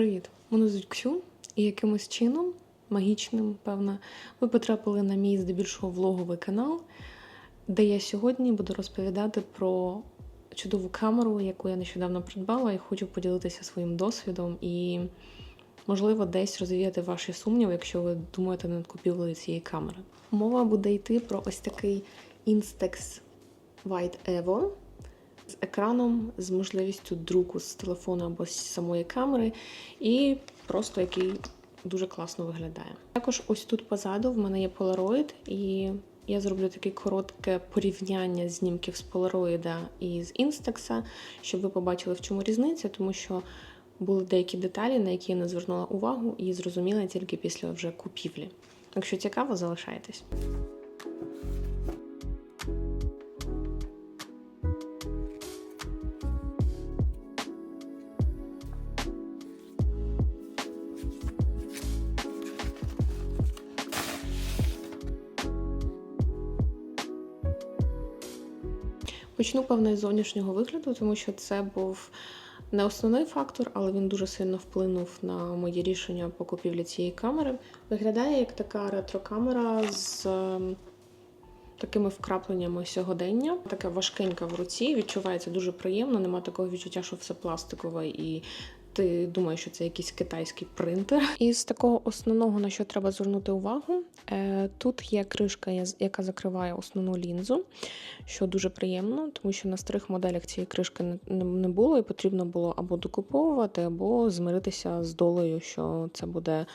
Привіт! Мене звуть Ксю, і якимось чином, магічним, певно, ви потрапили на мій здебільшого влоговий канал, де я сьогодні буду розповідати про чудову камеру, яку я нещодавно придбала, і хочу поділитися своїм досвідом і, можливо, десь розвіяти ваші сумніви, якщо ви думаєте над купівлею цієї камери. Мова буде йти про ось такий Instax White Evo з екраном, з можливістю друку з телефону або з самої камери, і просто який дуже класно виглядає. Також ось тут позаду в мене є Polaroid, і я зроблю таке коротке порівняння знімків з Polaroid і з Instax, щоб ви побачили, в чому різниця, тому що були деякі деталі, на які я не звернула увагу, і зрозуміла тільки після вже купівлі. Якщо цікаво, залишайтесь. Почну певне з зовнішнього вигляду, тому що це був не основний фактор, але він дуже сильно вплинув на моє рішення по купівлі цієї камери. Виглядає як така ретро-камера з ем, такими вкрапленнями сьогодення. Така важкенька в руці, відчувається дуже приємно. Нема такого відчуття, що все пластикове і. Ти думаєш, що це якийсь китайський принтер. Із такого основного, на що треба звернути увагу, е, тут є кришка, яка закриває основну лінзу, що дуже приємно, тому що на старих моделях цієї кришки не- було, і потрібно було або докуповувати, або змиритися з долею, що це буде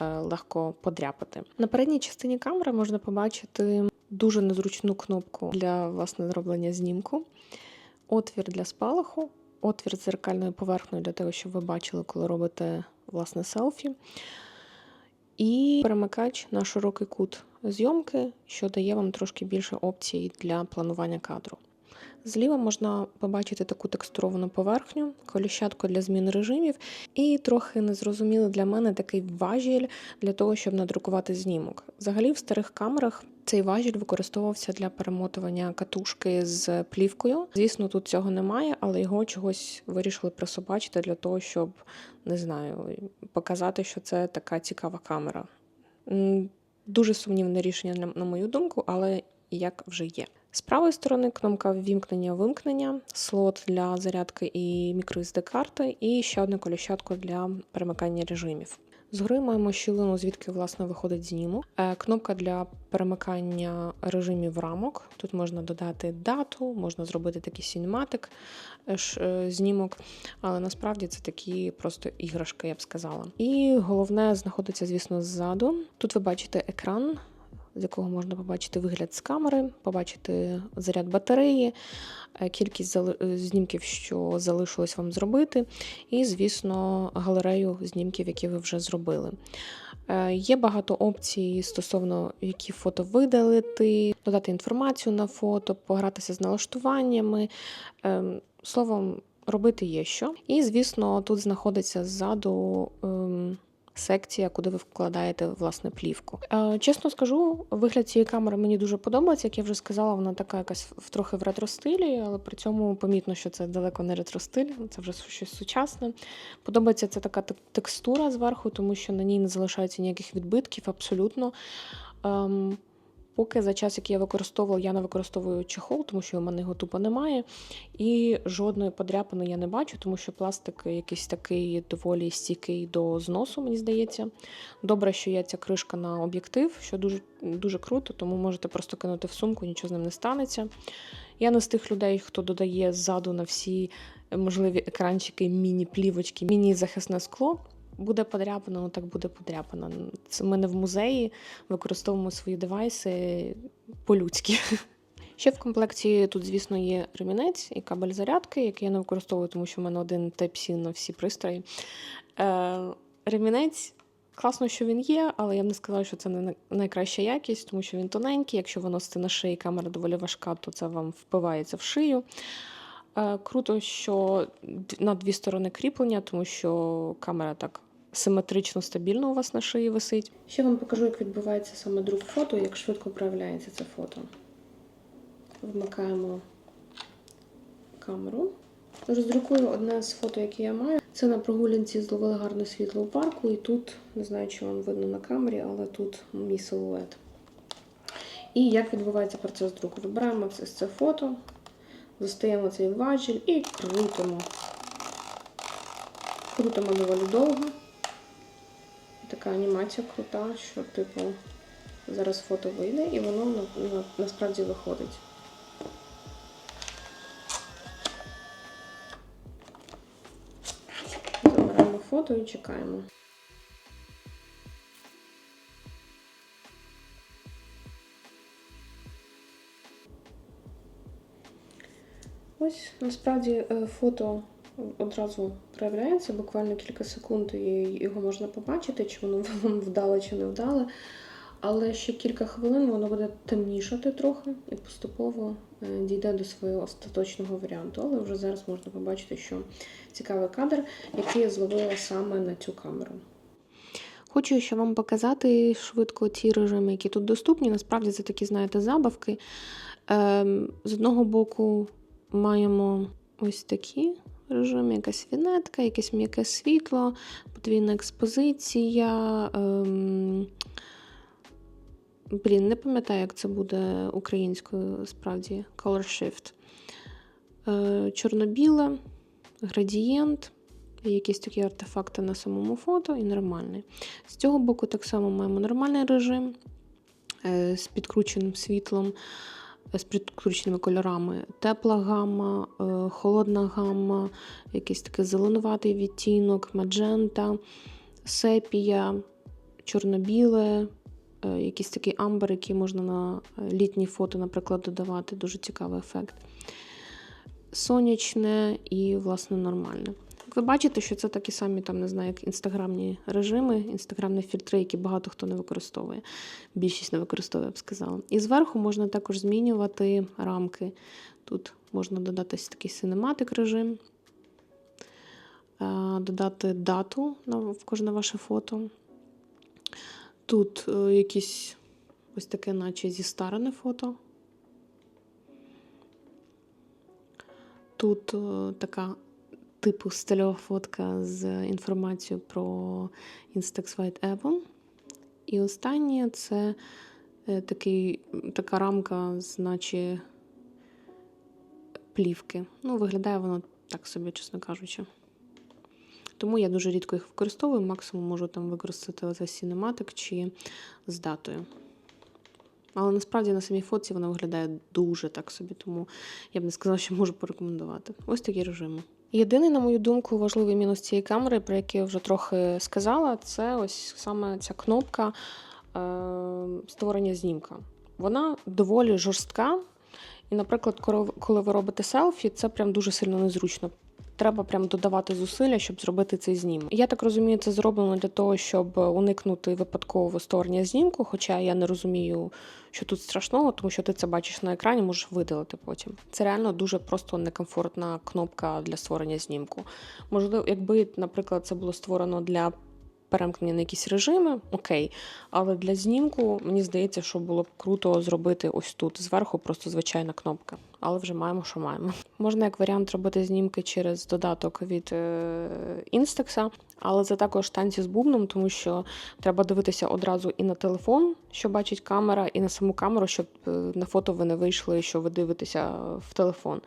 е, легко подряпати. На передній частині камери можна побачити дуже незручну кнопку для власне зроблення знімку, отвір для спалаху, отвір з зеркальною поверхнею для того, щоб ви бачили, коли робите власне селфі. І перемикач на широкий кут зйомки, що дає вам трошки більше опцій для планування кадру. Зліва можна побачити таку текстуровану поверхню, коліщатку для зміни режимів, і трохи незрозумілий для мене такий важіль для того, щоб надрукувати знімок. Взагалі, в старих камерах цей важіль використовувався для перемотування катушки з плівкою. Звісно, тут цього немає, але його чогось вирішили присобачити для того, щоб не знаю, показати, що це така цікава камера. Дуже сумнівне рішення, на- мою думку, але як вже є. З правої сторони кнопка ввімкнення-вимкнення, слот для зарядки і microSD карти, і ще одне коліщатко для перемикання режимів. Згори маємо щілину, звідки власне виходить знімок. Е, Кнопка для перемикання режимів рамок. Тут можна додати дату, можна зробити такий сінематик е, е, знімок, але насправді це такі просто іграшки, я б сказала. І головне знаходиться, звісно, ззаду. Тут ви бачите екран. З якого можна побачити вигляд з камери, побачити заряд батареї, е, кількість е, знімків, що залишилось вам зробити, і, звісно, галерею знімків, які ви вже зробили. Е, Є багато опцій стосовно які фото видалити, додати інформацію на фото, погратися з налаштуваннями. Ем, Словом, робити є що. І, звісно, тут знаходиться ззаду. Ем, Секція, куди ви вкладаєте власне плівку. Е, чесно скажу, вигляд цієї камери мені дуже подобається. Як я вже сказала, вона така якась в трохи в ретро-стилі, але при цьому помітно, що це далеко не ретро-стиль, це вже щось сучасне. Подобається це така текстура зверху, тому що на ній не залишається ніяких відбитків абсолютно. Поки за час, який я використовувала, я не використовую чехол, тому що у мене його тупо немає. І жодної подряпини я не бачу, тому що пластик якийсь такий доволі стійкий до зносу, мені здається. Добре, що є ця кришка на об'єктив, що дуже, дуже круто, тому можете просто кинути в сумку, нічого з ним не станеться. Я не з тих людей, хто додає ззаду на всі можливі екранчики, міні-плівочки, міні-захисне скло. Буде подряпано, ну так буде подряпано. Це ми не в музеї використовуємо свої девайси по-людськи. Ще в комплекті тут, звісно, є ремінець і кабель зарядки, який я не використовую, тому що в мене один Type-C на всі пристрої. Е, ремінець. Класно, що він є, але я б не сказала, що це не найкраща якість, тому що він тоненький. Якщо ви носите на шиї, камера доволі важка, то це вам впивається в шию. Е, Круто, що на дві сторони кріплення, тому що камера так симетрично, стабільно у вас на шиї висить. Ще вам покажу, як відбувається саме друк фото, як швидко проявляється це фото. Вмикаємо камеру. Роздрукую одне з фото, яке я маю. Це на прогулянці зловили гарне світло у парку, і тут, не знаю, чи вам видно на камері, але тут мій силует. І як відбувається процес друку? Вибираємо це, це фото, достаємо цей важіль і крутимо. Крутимо доволі довго. Така анімація крута, що, типу, зараз фото вийде і воно на, на, насправді виходить. Забираємо фото і чекаємо. Ось насправді е, фото одразу проявляється, буквально кілька секунд, і його можна побачити, чи воно вам вдале чи не вдале. Але ще кілька хвилин воно буде темнішати трохи і поступово е, дійде до свого остаточного варіанту. Але вже зараз можна побачити, що цікавий кадр, який я зловила саме на цю камеру. Хочу ще вам показати швидко ті режими, які тут доступні. Насправді це такі, знаєте, забавки. Ем, з одного боку маємо ось такі режими, якась вінетка, якесь м'яке світло, подвійна експозиція. Ем, Блін, не пам'ятаю, як це буде українською справді color shift. Е, Чорно-біле, градієнт, якісь такі артефакти на самому фото і нормальний. З цього боку так само маємо нормальний режим е, з підкрученим світлом, з підкрученими кольорами. Тепла гамма, е, холодна гамма, якийсь такий зеленуватий відтінок, маджента, сепія, чорно-біле. Е, якийсь такий амбер, який можна на е, літні фото, наприклад, додавати. Дуже цікавий ефект. Сонячне і, власне, нормальне. Ви бачите, що це такі самі, там, не знаю, як інстаграмні режими, інстаграмні фільтри, які багато хто не використовує. Більшість не використовує, я б сказала. І зверху можна також змінювати рамки. Тут можна додати такий синематик режим, е, додати дату на кожне ваше фото. Тут е, якісь ось таке, наче зістарене фото. Тут е, така типу стильова фотка з інформацією про Instax White Avon. І останнє це е, такий, така рамка, з наче плівки. Ну, виглядає воно так собі, чесно кажучи. Тому я дуже рідко їх використовую, максимум можу там використати оце Cinematic чи з датою. Але насправді на самій фотці вона виглядає дуже так собі, тому я б не сказала, що можу порекомендувати. Ось такі режими. Єдиний, на мою думку, важливий мінус цієї камери, про який я вже трохи сказала, це ось саме ця кнопка е- створення знімка. Вона доволі жорстка. І, наприклад, коли ви робите селфі, це прям дуже сильно незручно треба прям додавати зусилля, щоб зробити цей знімок. Я так розумію, це зроблено для того, щоб уникнути випадкового створення знімку. Хоча я не розумію, що тут страшного, тому що ти це бачиш на екрані, можеш видалити потім. Це реально дуже просто некомфортна кнопка для створення знімку. Можливо, якби, наприклад, це було створено для перемкнення на якісь режими, окей. Але для знімку мені здається, що було б круто зробити ось тут зверху, просто звичайна кнопка. Але вже маємо, що маємо. Можна як варіант робити знімки через додаток від Instax, але це також танці з бубном, тому що треба дивитися одразу і на телефон, що бачить камера, і на саму камеру, щоб е, на фото ви не вийшли, що ви дивитеся в телефон.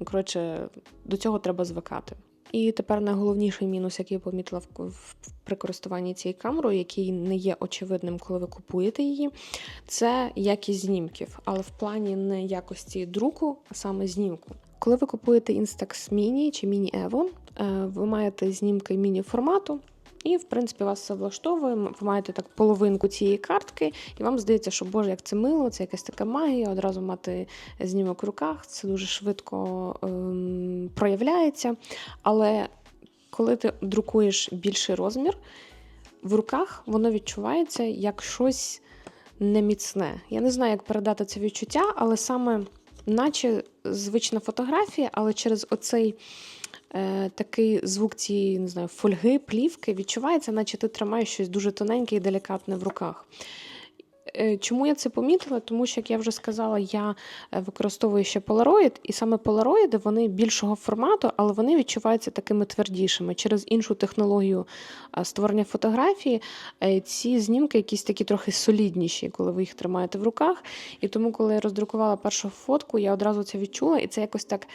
Ну, коротше, до цього треба звикати. І тепер найголовніший мінус, який я помітила в при користуванні цією камерою, який не є очевидним, коли ви купуєте її, це якість знімків, але в плані не якості друку, а саме знімку. Коли ви купуєте Instax Mini чи Mini Evo, е, ви маєте знімки міні-формату. І, в принципі, вас все влаштовує. Ви маєте так половинку цієї картки, і вам здається, що Боже, як це мило, це якась така магія, одразу мати знімок в руках, це дуже швидко ем, проявляється. Але коли ти друкуєш більший розмір, в руках воно відчувається як щось неміцне. Я не знаю, як передати це відчуття, але саме, наче звична фотографія, але через оцей е, такий звук цієї не знаю, фольги, плівки відчувається, наче ти тримаєш щось дуже тоненьке і делікатне в руках. Е, Чому я це помітила? Тому що, як я вже сказала, я е, використовую ще Polaroid, і саме Polaroid, вони більшого формату, але вони відчуваються такими твердішими. Через іншу технологію створення фотографії е, ці знімки якісь такі трохи солідніші, коли ви їх тримаєте в руках. І тому, коли я роздрукувала першу фотку, я одразу це відчула, і це якось так.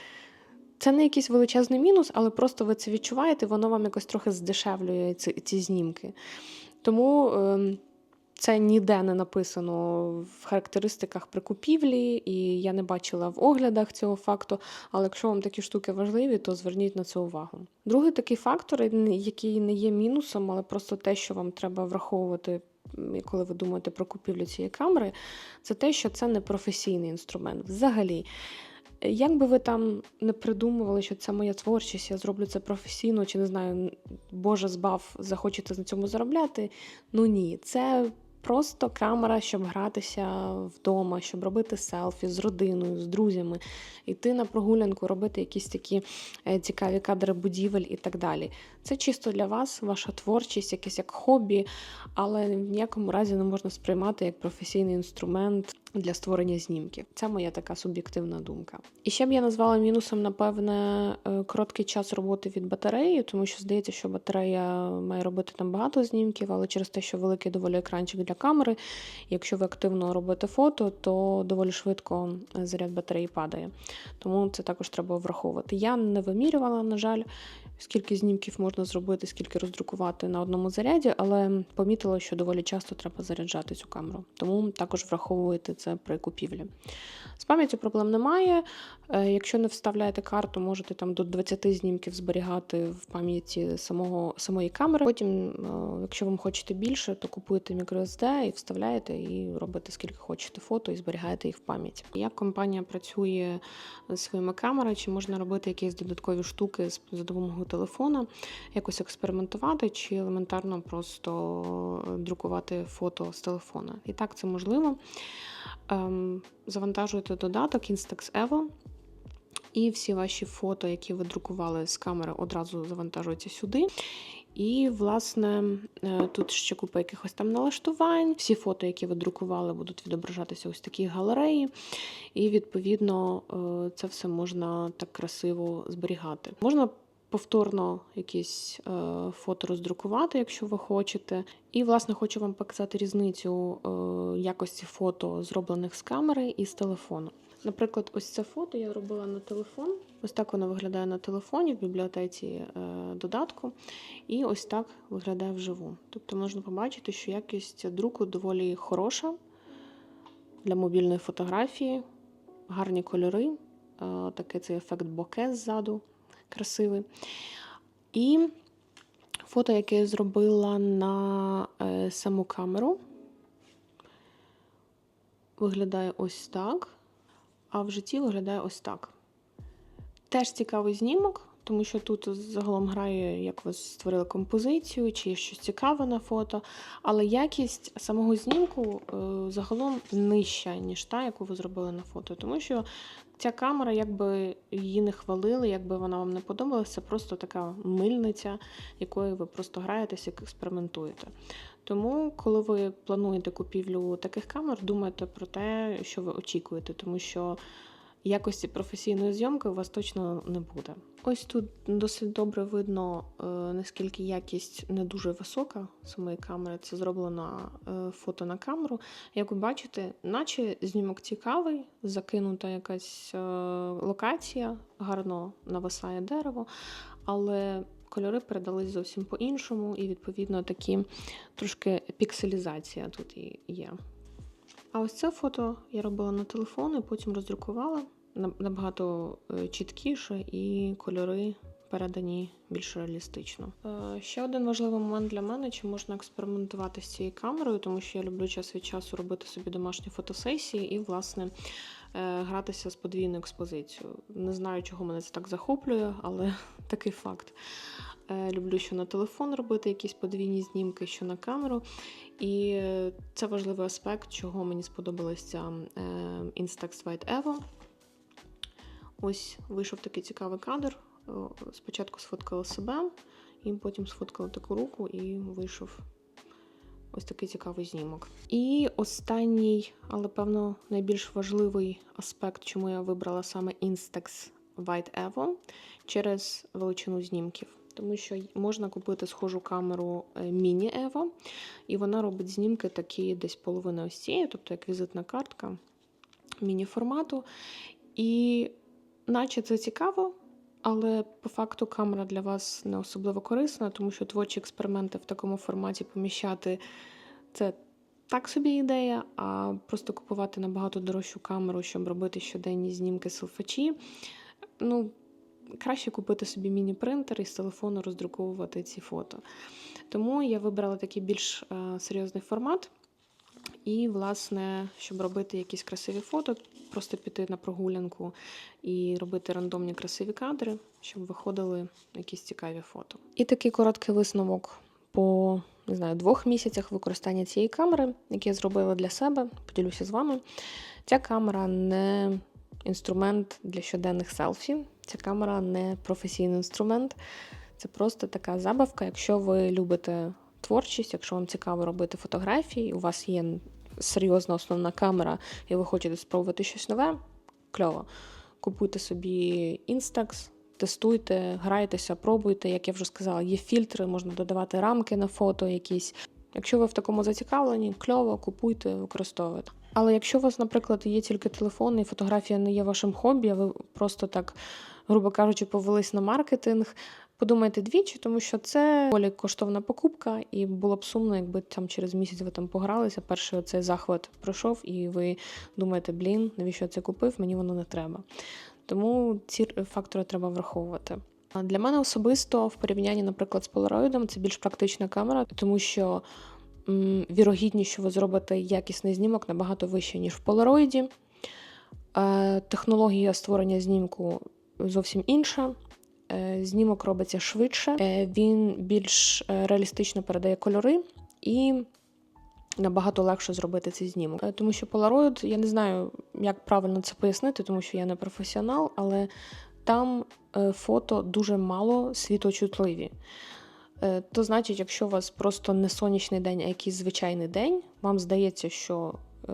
Це не якийсь величезний мінус, але просто ви це відчуваєте, воно вам якось трохи здешевлює ці, ці знімки. Тому. ем, це ніде не написано в характеристиках при купівлі, і я не бачила в оглядах цього факту. Але якщо вам такі штуки важливі, то зверніть на це увагу. Другий такий фактор, який не є мінусом, але просто те, що вам треба враховувати. Коли ви думаєте про купівлю цієї камери, це те, що це не професійний інструмент. Взагалі, як би ви там не придумували, що це моя творчість, я зроблю це професійно, чи не знаю, Боже збав, захочете на цьому заробляти. Ну ні, це Просто камера, щоб гратися вдома, щоб робити селфі з родиною, з друзями, йти на прогулянку, робити якісь такі е, цікаві кадри будівель і так далі. Це чисто для вас, ваша творчість, якесь як хобі, але в ніякому разі не можна сприймати як професійний інструмент для створення знімків. Це моя така суб'єктивна думка. І ще б я назвала мінусом, напевне, е, короткий час роботи від батареї, тому що здається, що батарея має робити там багато знімків, але через те, що великий доволі екранчик для камери, якщо ви активно робите фото, то доволі швидко е, заряд батареї падає. Тому це також треба враховувати. Я не вимірювала, на жаль скільки знімків можна зробити, скільки роздрукувати на одному заряді, але помітила, що доволі часто треба заряджати цю камеру. Тому також враховуйте це при купівлі. З пам'яттю проблем немає. Е, якщо не вставляєте карту, можете там до 20 знімків зберігати в пам'яті самого, самої камери. Потім, е, якщо вам хочете більше, то купуєте microSD і вставляєте, і робите скільки хочете фото і зберігаєте їх в пам'ять. Як компанія працює з своїми камерами, чи можна робити якісь додаткові штуки за допомогою телефона, якось експериментувати, чи елементарно просто друкувати фото з телефона. І так це можливо. Ем, завантажуєте додаток Instax Evo. І всі ваші фото, які ви друкували з камери, одразу завантажуються сюди. І, власне, е, тут ще купа якихось там налаштувань. Всі фото, які ви друкували, будуть відображатися ось такі галереї. І, відповідно, е, це все можна так красиво зберігати. Можна повторно якісь е, фото роздрукувати, якщо ви хочете. І, власне, хочу вам показати різницю е, якості фото, зроблених з камери і з телефону. Наприклад, ось це фото я робила на телефон. Ось так воно виглядає на телефоні в бібліотеці е, додатку. І ось так виглядає вживу. Тобто можна побачити, що якість друку доволі хороша для мобільної фотографії, гарні кольори, такий цей ефект боке ззаду красивий. І фото, яке я зробила на е, саму камеру, виглядає ось так, а в житті виглядає ось так. Теж цікавий знімок, тому що тут загалом грає, як ви створили композицію, чи щось цікаве на фото. Але якість самого знімку е, загалом нижча, ніж та, яку ви зробили на фото. Тому що ця камера, якби її не хвалили, якби вона вам не подобалася, це просто така мильниця, якою ви просто граєтесь експериментуєте. Тому, коли ви плануєте купівлю таких камер, думайте про те, що ви очікуєте, тому що якості професійної зйомки у вас точно не буде. Ось тут досить добре видно, е, наскільки якість не дуже висока самої камери. Це зроблено е, фото на камеру. Як ви бачите, наче знімок цікавий, закинута якась е, локація, гарно нависає дерево, але кольори передались зовсім по-іншому, і, відповідно, такі трошки пікселізація тут і є. А ось це фото я робила на телефон і потім роздрукувала набагато е, чіткіше і кольори передані більш реалістично. Е, ще один важливий момент для мене: чи можна експериментувати з цією камерою, тому що я люблю час від часу робити собі домашні фотосесії і, власне, е, гратися з подвійною експозицією. Не знаю, чого мене це так захоплює, але такий факт. Люблю, що на телефон робити якісь подвійні знімки, що на камеру. І це важливий аспект, чого мені сподобалося Instax White Evo. Ось вийшов такий цікавий кадр. Спочатку сфоткала себе, і потім сфоткала таку руку і вийшов ось такий цікавий знімок. І останній, але певно найбільш важливий аспект, чому я вибрала саме Instax White Evo через величину знімків. Тому що можна купити схожу камеру е, Evo, і вона робить знімки такі десь половини ось тобто як візитна картка міні-формату. І наче це цікаво, але по факту камера для вас не особливо корисна, тому що творчі експерименти в такому форматі поміщати це так собі ідея, а просто купувати набагато дорожчу камеру, щоб робити щоденні знімки селфачі. Ну, краще купити собі міні-принтер і з телефону роздруковувати ці фото. Тому я вибрала такий більш е, серйозний формат. І, власне, щоб робити якісь красиві фото, просто піти на прогулянку і робити рандомні красиві кадри, щоб виходили якісь цікаві фото. І такий короткий висновок по не знаю, двох місяцях використання цієї камери, які я зробила для себе, поділюся з вами. Ця камера не інструмент для щоденних селфі. Ця камера не професійний інструмент. Це просто така забавка. Якщо ви любите творчість, якщо вам цікаво робити фотографії, у вас є серйозна основна камера, і ви хочете спробувати щось нове, кльово. Купуйте собі Instax, тестуйте, грайтеся, пробуйте. Як я вже сказала, є фільтри, можна додавати рамки на фото якісь. Якщо ви в такому зацікавлені, кльово, купуйте, використовуйте. Але якщо у вас, наприклад, є тільки телефон і фотографія не є вашим хобі, а ви просто так, грубо кажучи, повелись на маркетинг, подумайте двічі, тому що це доволі коштовна покупка, і було б сумно, якби там через місяць ви там погралися. Перший оцей захват пройшов, і ви думаєте, блін, навіщо я це купив? Мені воно не треба. Тому ці фактори треба враховувати. Для мене особисто в порівнянні, наприклад, з Polaroid це більш практична камера, тому що вірогідність, що ви зробите якісний знімок набагато вища, ніж в Polaroid. Е, технологія створення знімку зовсім інша. Е, знімок робиться швидше, е, він більш реалістично передає кольори і набагато легше зробити цей знімок. Тому що Polaroid, я не знаю, як правильно це пояснити, тому що я не професіонал, але там фото дуже мало світочутливі. Е, То значить, якщо у вас просто не сонячний день, а якийсь звичайний день, вам здається, що е,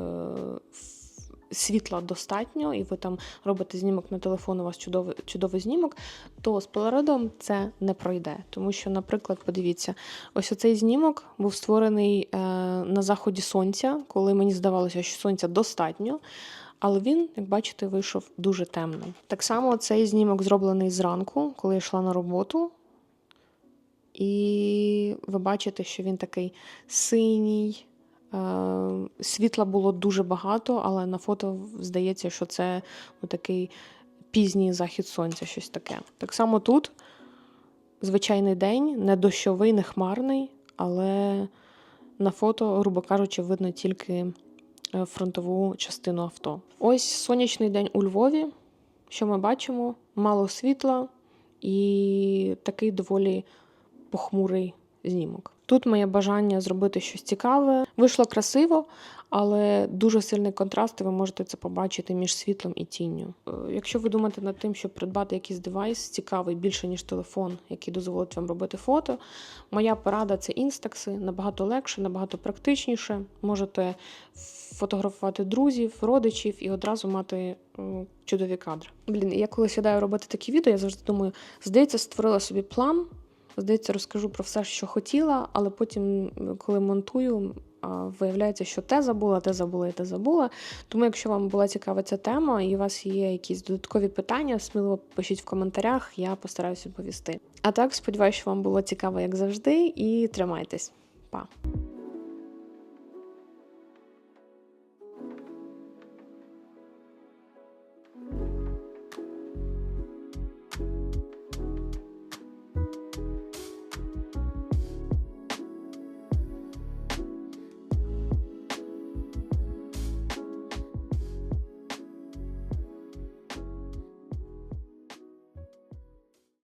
світла достатньо, і ви там робите знімок на телефон, у вас чудовий, чудовий знімок, то з полароидом це не пройде. Тому що, наприклад, подивіться, ось оцей знімок був створений е, на заході сонця, коли мені здавалося, що сонця достатньо. Але він, як бачите, вийшов дуже темно. Так само цей знімок зроблений зранку, коли я йшла на роботу. І ви бачите, що він такий синій. Е, Світла було дуже багато, але на фото здається, що це такий пізній захід сонця, щось таке. Так само тут звичайний день, не дощовий, не хмарний, але на фото, грубо кажучи, видно тільки е, фронтову частину авто. Ось сонячний день у Львові. Що ми бачимо? Мало світла і такий доволі похмурий знімок. Тут моє бажання зробити щось цікаве. Вийшло красиво, але дуже сильний контраст, і ви можете це побачити між світлом і тінню. Е, Якщо ви думаєте над тим, щоб придбати якийсь девайс цікавий більше, ніж телефон, який дозволить вам робити фото, моя порада це інстакси, набагато легше, набагато практичніше. Можете фотографувати друзів, родичів і одразу мати чудові кадри. Блін, я коли сідаю робити такі відео, я завжди думаю, здається, створила собі план. Здається, розкажу про все, що хотіла, але потім, коли монтую, виявляється, що те забула, те забула і те забула. Тому, якщо вам була цікава ця тема і у вас є якісь додаткові питання, сміливо пишіть в коментарях, я постараюся відповісти. А так, сподіваюся, що вам було цікаво, як завжди, і тримайтесь. Па!